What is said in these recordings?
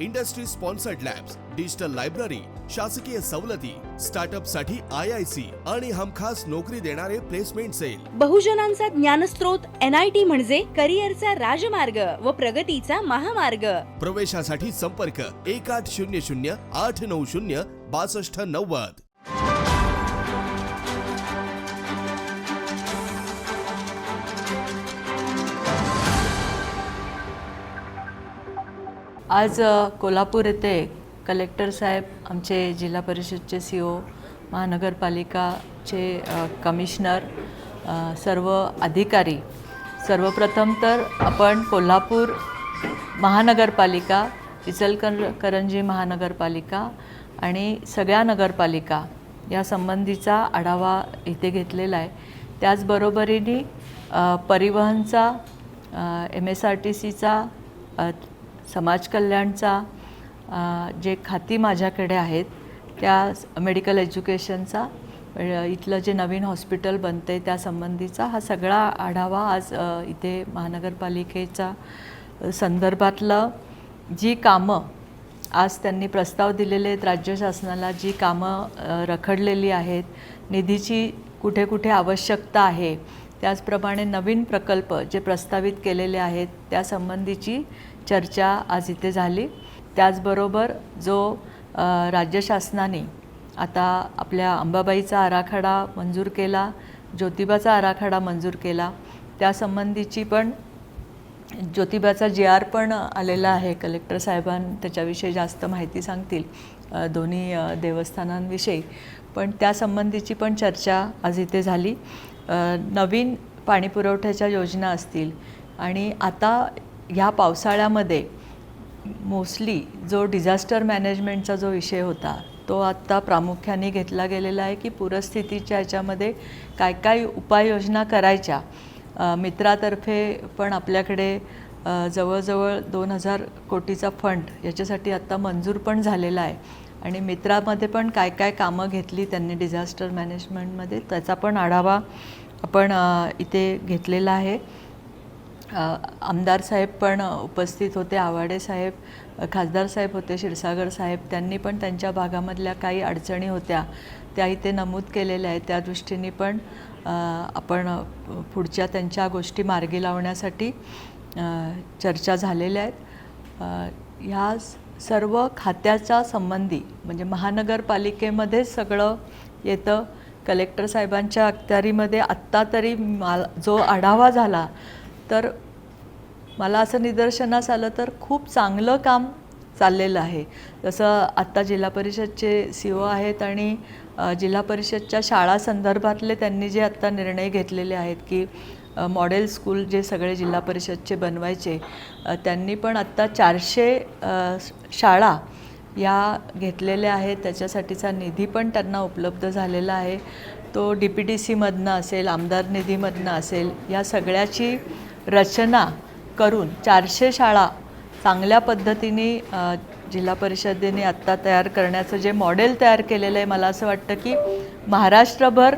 industry sponsored labs digital library शासकीय सवलती स्टार्टअपसाठी I I C आणि हमखास नोकरी देणारे प्लेसमेंट सेल. बहुजनांचा ज्ञानस्रोत एन आय टी म्हणजे करिअरचा राजमार्ग व प्रगतीचा महामार्ग. प्रवेशासाठी संपर्क एक आठ शून्य शून्य आठ नऊ शून्य बासष्ट नव्वद. आज कोल्हापूर येथे कलेक्टर साहेब आमचे जिल्हा परिषदचे सी ओ महानगरपालिकाचे कमिशनर सर्व अधिकारी सर्वप्रथम तर आपण कोल्हापूर महानगरपालिका इचलकर करंजी महानगरपालिका आणि सगळ्या नगरपालिका या संबंधीचा आढावा इथे घेतलेला आहे. त्याचबरोबरीने परिवहनचा एम एस आर टी सीचा समाजकल्याणचा जे खाती माझ्याकडे आहेत त्या मेडिकल एज्युकेशनचा इथलं जे नवीन हॉस्पिटल बनतं आहे त्या संबंधीचा हा सगळा आढावा आज इथे महानगरपालिकेचा संदर्भातलं जी कामं आज त्यांनी प्रस्ताव दिलेले आहेत राज्य शासनाला जी कामं रखडलेली आहेत निधीची कुठे कुठे आवश्यकता आहे त्याचप्रमाणे नवीन प्रकल्प जे प्रस्तावित केलेले आहेत त्यासंबंधीची चर्चा आज इथे झाली. त्याचबरोबर जो राज्य शासनाने आता आपल्या अंबाबाईचा आराखडा मंजूर केला ज्योतिबाचा आराखडा मंजूर केला त्यासंबंधीची पण ज्योतिबाचा जी आर पण आलेला आहे. कलेक्टर साहेबां त्याच्याविषयी जास्त माहिती सांगतील दोन्ही देवस्थानांविषयी. पण त्यासंबंधीची पण चर्चा आज इथे झाली. नवीन पाणीपुरवठ्याच्या योजना असतील आणि आता ह्या पावसाळ्यामध्ये मोस्टली जो डिझास्टर मॅनेजमेंटचा जो विषय होता तो आत्ता प्रामुख्याने घेतला गेलेला आहे की पूरस्थितीच्या ह्याच्यामध्ये काय काय उपाययोजना करायच्या. मित्रातर्फे पण आपल्याकडे जवळजवळ दोन हजार कोटीचा फंड याच्यासाठी आत्ता मंजूर पण झालेला आहे. आणि मित्रामध्ये पण काय काय कामं घेतली त्यांनी डिझास्टर मॅनेजमेंटमध्ये त्याचा पण आढावा आपण इथे घेतलेला आहे. आमदार साहेब पण उपस्थित होते. आवाडे साहेब खासदार साहेब होते क्षीरसागर साहेब. त्यांनी पण त्यांच्या भागामधल्या काही अडचणी होत्या त्या इथे नमूद केलेल्या आहेत. त्या दृष्टीने पण आपण पुढच्या त्यांच्या गोष्टी मार्गी लावण्यासाठी चर्चा झालेल्या आहेत. ह्या सर्व खात्याच्या संबंधी म्हणजे महानगरपालिकेमध्येच सगळं येतं. कलेक्टर साहेबांच्या अखत्यारीमध्ये आत्ता तरी माल जो आढावा झाला तर मला असं निदर्शनास आलं तर खूप चांगलं काम चाललेलं आहे. जसं आत्ता जिल्हा परिषदचे सी ओ आहेत आणि जिल्हा परिषदच्या शाळा संदर्भातले त्यांनी जे आत्ता निर्णय घेतलेले आहेत की मॉडेल स्कूल जे सगळे जिल्हा परिषदचे बनवायचे त्यांनी पण आत्ता चारशे शाळा या घेतलेल्या आहेत. त्याच्यासाठीचा निधी पण त्यांना उपलब्ध झालेला आहे. तो डी पी डी सीमधनं असेल आमदार निधीमधनं असेल या सगळ्याची रचना करून चारशे शाळा चांगल्या पद्धतीने जिल्हा परिषदेने आत्ता तयार करण्याचं जे मॉडेल तयार केलेलं आहे मला असं वाटतं की महाराष्ट्रभर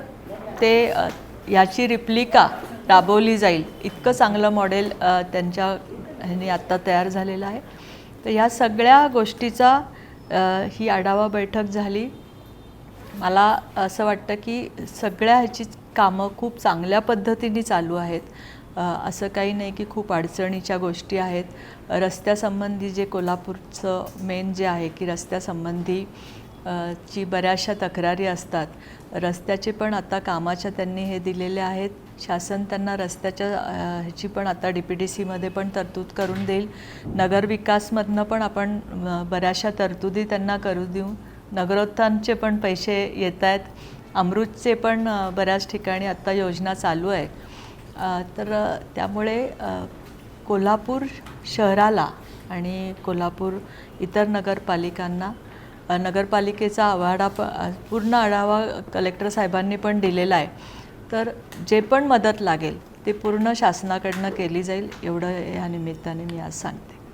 ते ह्याची याची रिप्लिका राबवली जाईल. इतकं चांगलं मॉडेल त्यांच्या ह्याने आत्ता तयार झालेलं आहे. तर ह्या सगळ्या गोष्टीचा ही आढावा बैठक झाली. मला असं वाटतं की सगळ्या ह्याची कामं खूप चांगल्या पद्धतीने चालू आहेत. असं काही नाही की खूप अडचणीच्या गोष्टी आहेत. रस्त्यासंबंधी जे कोल्हापूरचं मेन जे आहे की रस्त्यासंबंधी ची बऱ्याचशा तक्रारी असतात. रस्त्याचे पण आता कामाच्या त्यांनी हे दिलेले आहेत. शासन त्यांना रस्त्याच्या ह्याची पण आता डी पी डी सीमध्ये पण तरतूद करून देईल. नगरविकासमधनं पण आपण बऱ्याचशा तरतुदी त्यांना करू देऊ. नगरोत्थानचे पण पैसे येत आहेत अमृतचे पण बऱ्याच ठिकाणी आत्ता योजना चालू आहे. तर त्यामुळे कोल्हापूर शहराला आणि कोल्हापूर इतर नगरपालिकांना नगरपालिकेचा आवाडा प पूर्ण आढावा कलेक्टर साहेबांनी पण दिलेला आहे. तर जे पण मदत लागेल ते पूर्ण शासनाकडनं केली जाईल एवढं या निमित्ताने मी आज सांगते.